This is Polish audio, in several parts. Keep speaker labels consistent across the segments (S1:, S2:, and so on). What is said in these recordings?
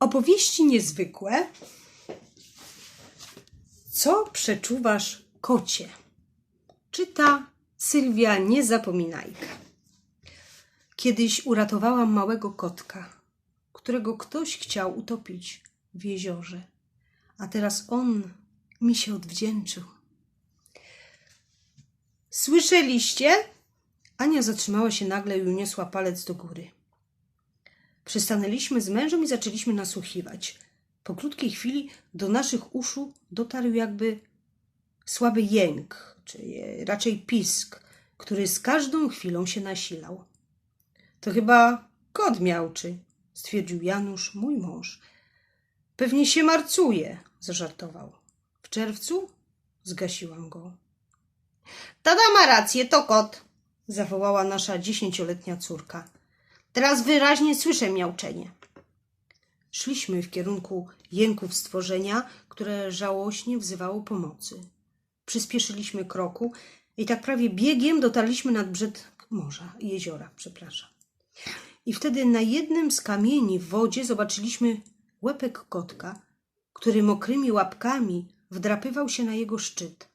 S1: Opowieści niezwykłe. Co przeczuwasz, kocie? Czyta Sylwia Niezapominajka. Kiedyś uratowałam małego kotka, którego ktoś chciał utopić w jeziorze, a teraz on mi się odwdzięczył. Słyszeliście? Ania zatrzymała się nagle i uniosła palec do góry. Przystanęliśmy z mężem i zaczęliśmy nasłuchiwać. Po krótkiej chwili do naszych uszu dotarł jakby słaby jęk, czy raczej pisk, który z każdą chwilą się nasilał. To chyba kot miałczy, stwierdził Janusz, mój mąż. Pewnie się marcuje, zażartował. W czerwcu zgasiłam go. Tada ma rację, to kot, zawołała nasza dziesięcioletnia córka. Teraz wyraźnie słyszę miauczenie. Szliśmy w kierunku jęków stworzenia, które żałośnie wzywało pomocy. Przyspieszyliśmy kroku i tak prawie biegiem dotarliśmy nad brzeg morza, jeziora, przepraszam. I wtedy na jednym z kamieni w wodzie zobaczyliśmy łepek kotka, który mokrymi łapkami wdrapywał się na jego szczyt.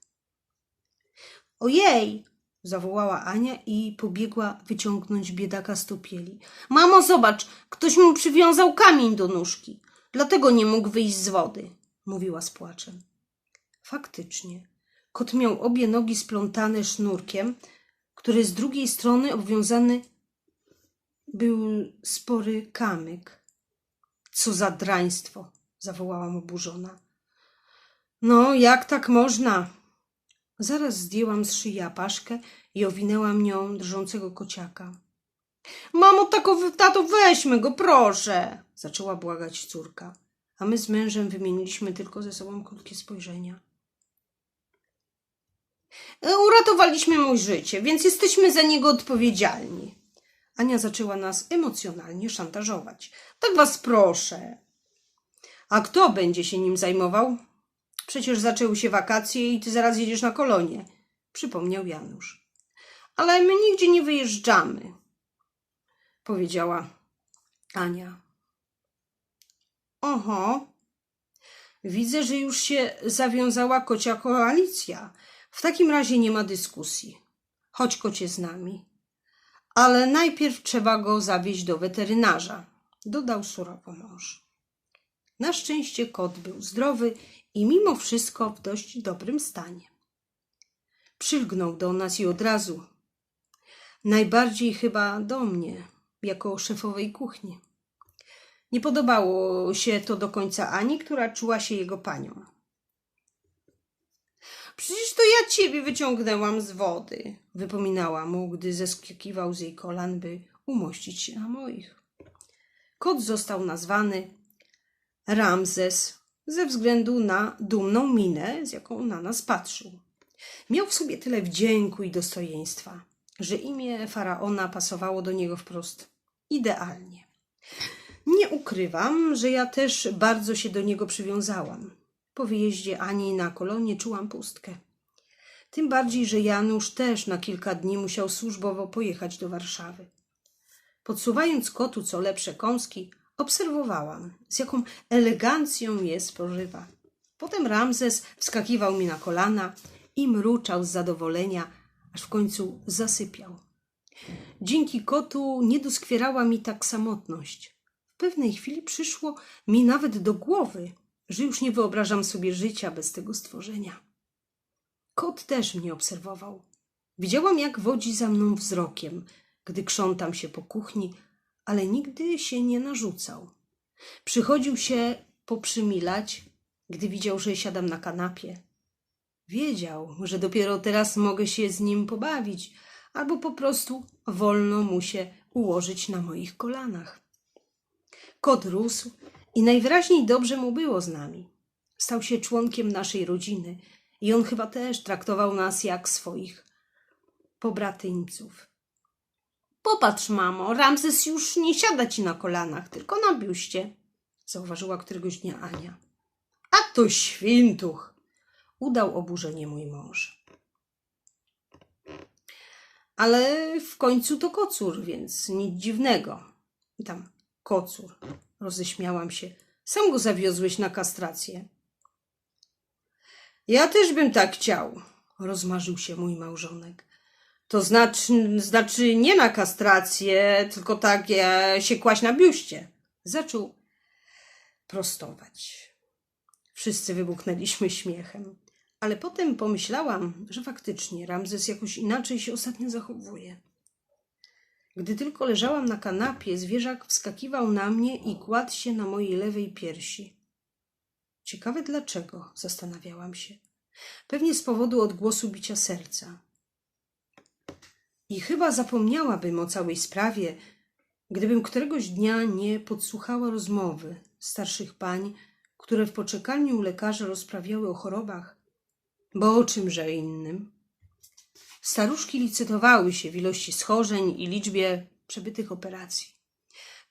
S1: Ojej! Zawołała Ania i pobiegła wyciągnąć biedaka z topieli. Mamo, zobacz, ktoś mu przywiązał kamień do nóżki. Dlatego nie mógł wyjść z wody, mówiła z płaczem. Faktycznie, kot miał obie nogi splątane sznurkiem, który z drugiej strony obwiązany był spory kamyk. Co za draństwo, zawołałam oburzona. No, jak tak można? Zaraz zdjęłam z szyi apaszkę i owinęłam nią drżącego kociaka. Mamo, tako, tato, weźmy go, proszę! Zaczęła błagać córka, a my z mężem wymieniliśmy tylko ze sobą krótkie spojrzenia. E, Uratowaliśmy mu życie, więc jesteśmy za niego odpowiedzialni. Ania zaczęła nas emocjonalnie szantażować. Tak was proszę. A kto będzie się nim zajmował? Przecież zaczęły się wakacje i ty zaraz jedziesz na kolonie, przypomniał Janusz. Ale my nigdzie nie wyjeżdżamy, powiedziała Ania. Oho, widzę, że już się zawiązała kocia koalicja. W takim razie nie ma dyskusji. Chodź kocie z nami. Ale najpierw trzeba go zawieźć do weterynarza, dodał surowo mąż. Na szczęście kot był zdrowy i mimo wszystko w dość dobrym stanie. Przylgnął do nas i od razu, najbardziej chyba do mnie, jako szefowej kuchni. Nie podobało się to do końca Ani, która czuła się jego panią. Przecież to ja ciebie wyciągnęłam z wody, wypominała mu, gdy zeskakiwał z jej kolan, by umościć się na moich. Kot został nazwany Ramzes ze względu na dumną minę, z jaką na nas patrzył. Miał w sobie tyle wdzięku i dostojeństwa, że imię faraona pasowało do niego wprost idealnie. Nie ukrywam, że ja też bardzo się do niego przywiązałam. Po wyjeździe Ani na kolonie czułam pustkę. Tym bardziej, że Janusz też na kilka dni musiał służbowo pojechać do Warszawy. Podsuwając kotu co lepsze kąski, obserwowałam, z jaką elegancją je spożywa. Potem Ramzes wskakiwał mi na kolana i mruczał z zadowolenia, aż w końcu zasypiał. Dzięki kotu nie doskwierała mi tak samotność. W pewnej chwili przyszło mi nawet do głowy, że już nie wyobrażam sobie życia bez tego stworzenia. Kot też mnie obserwował. Widziałam, jak wodzi za mną wzrokiem, gdy krzątam się po kuchni, ale nigdy się nie narzucał. Przychodził się poprzymilać, gdy widział, że siadam na kanapie. Wiedział, że dopiero teraz mogę się z nim pobawić, albo po prostu wolno mu się ułożyć na moich kolanach. Kot rósł i najwyraźniej dobrze mu było z nami. Stał się członkiem naszej rodziny i on chyba też traktował nas jak swoich pobratyńców. Popatrz, mamo, Ramzes już nie siada ci na kolanach, tylko na biuście, zauważyła któregoś dnia Ania. A to świntuch, udał oburzenie mój mąż. Ale w końcu to kocur, więc nic dziwnego. I tam kocur, roześmiałam się, Sam go zawiozłeś na kastrację. Ja też bym tak chciał, rozmarzył się mój małżonek. To znaczy, znaczy nie na kastrację, tylko tak e, się kłaść na biuście. Zaczął prostować. Wszyscy wybuchnęliśmy śmiechem. Ale potem pomyślałam, że faktycznie Ramzes jakoś inaczej się ostatnio zachowuje. Gdy tylko leżałam na kanapie, zwierzak wskakiwał na mnie i kładł się na mojej lewej piersi. Ciekawe dlaczego, zastanawiałam się. Pewnie z powodu odgłosu bicia serca. I chyba zapomniałabym o całej sprawie, gdybym któregoś dnia nie podsłuchała rozmowy starszych pań, które w poczekalni u lekarza rozprawiały o chorobach, bo o czymże innym. Staruszki licytowały się w ilości schorzeń i liczbie przebytych operacji.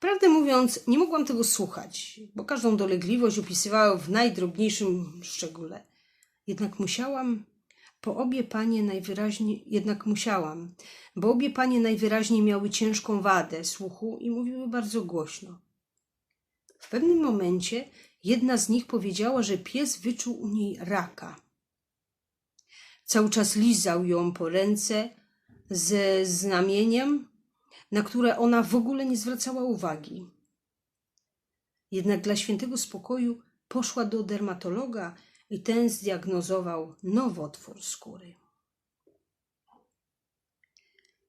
S1: Prawdę mówiąc, nie mogłam tego słuchać, bo każdą dolegliwość opisywały w najdrobniejszym szczególe. Jednak musiałam, bo obie panie najwyraźniej, jednak musiałam, bo obie panie najwyraźniej miały ciężką wadę słuchu i mówiły bardzo głośno. W pewnym momencie jedna z nich powiedziała, że pies wyczuł u niej raka. Cały czas lizał ją po ręce ze znamieniem, na które ona w ogóle nie zwracała uwagi. Jednak dla świętego spokoju poszła do dermatologa i ten zdiagnozował nowotwór skóry.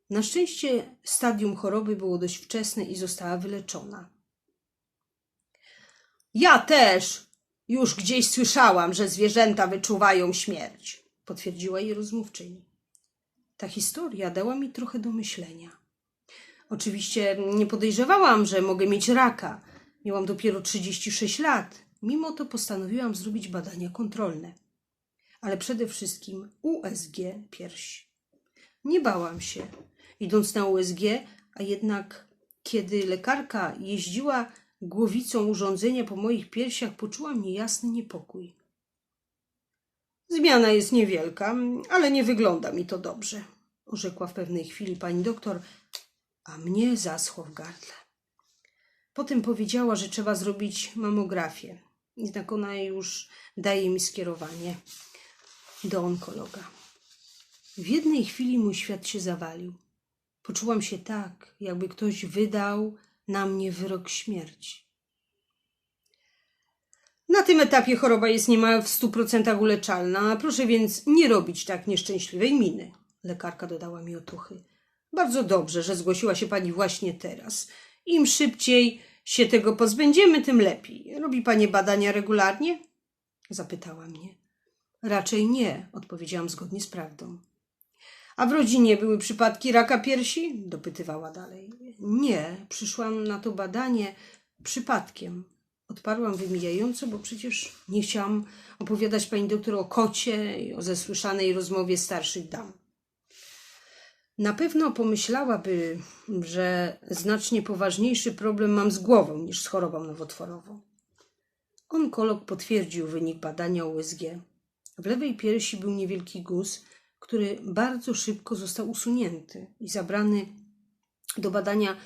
S1: Na szczęście stadium choroby było dość wczesne i została wyleczona. Ja też już gdzieś słyszałam, że zwierzęta wyczuwają śmierć, potwierdziła jej rozmówczyni. Ta historia dała mi trochę do myślenia. Oczywiście nie podejrzewałam, że mogę mieć raka. Miałam dopiero 36 lat. Mimo to postanowiłam zrobić badania kontrolne. Ale przede wszystkim USG piersi. Nie bałam się, idąc na USG, a jednak kiedy lekarka jeździła głowicą urządzenia po moich piersiach, poczułam niejasny niepokój. Zmiana jest niewielka, ale nie wygląda mi to dobrze, rzekła w pewnej chwili pani doktor, a mnie zaschło w gardle. Potem powiedziała, że trzeba zrobić mamografię. Jednak ona już daje mi skierowanie do onkologa. W jednej chwili mój świat się zawalił. Poczułam się tak, jakby ktoś wydał na mnie wyrok śmierci. Na tym etapie choroba jest niemal w stu procentach uleczalna, proszę więc nie robić tak nieszczęśliwej miny. Lekarka dodała mi otuchy. Bardzo dobrze, że zgłosiła się pani właśnie teraz. Im szybciej się tego pozbędziemy, tym lepiej. Robi pani badania regularnie? Zapytała mnie. Raczej nie, odpowiedziałam zgodnie z prawdą. A w rodzinie były przypadki raka piersi? dopytywała dalej. Nie, przyszłam na to badanie przypadkiem. Odparłam wymijająco, bo przecież nie chciałam opowiadać pani doktor o kocie i o zesłyszanej rozmowie starszych dam. Na pewno pomyślałaby, że znacznie poważniejszy problem mam z głową niż z chorobą nowotworową. Onkolog potwierdził wynik badania USG. W lewej piersi był niewielki guz, który bardzo szybko został usunięty i zabrany do badania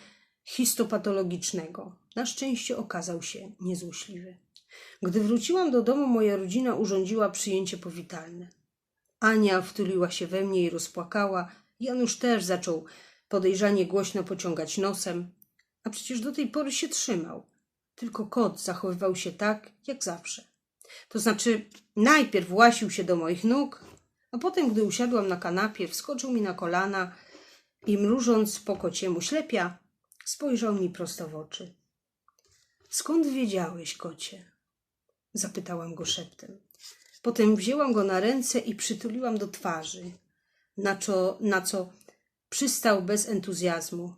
S1: histopatologicznego. Na szczęście okazał się niezłośliwy. Gdy wróciłam do domu, moja rodzina urządziła przyjęcie powitalne. Ania wtuliła się we mnie i rozpłakała. Janusz też zaczął podejrzanie głośno pociągać nosem, a przecież do tej pory się trzymał. Tylko kot zachowywał się tak, jak zawsze. To znaczy, najpierw łasił się do moich nóg, a potem, gdy usiadłam na kanapie, wskoczył mi na kolana i mrużąc po kociemu ślepia, spojrzał mi prosto w oczy. Skąd wiedziałeś, kocie? Zapytałam go szeptem. Potem wzięłam go na ręce i przytuliłam do twarzy, na co, na co przystał bez entuzjazmu.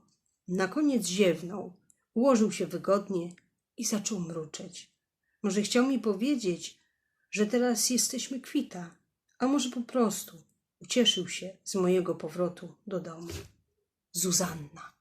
S1: Na koniec ziewnął, ułożył się wygodnie i zaczął mruczeć. Może chciał mi powiedzieć, że teraz jesteśmy kwita, a może po prostu ucieszył się z mojego powrotu do domu. Zuzanna.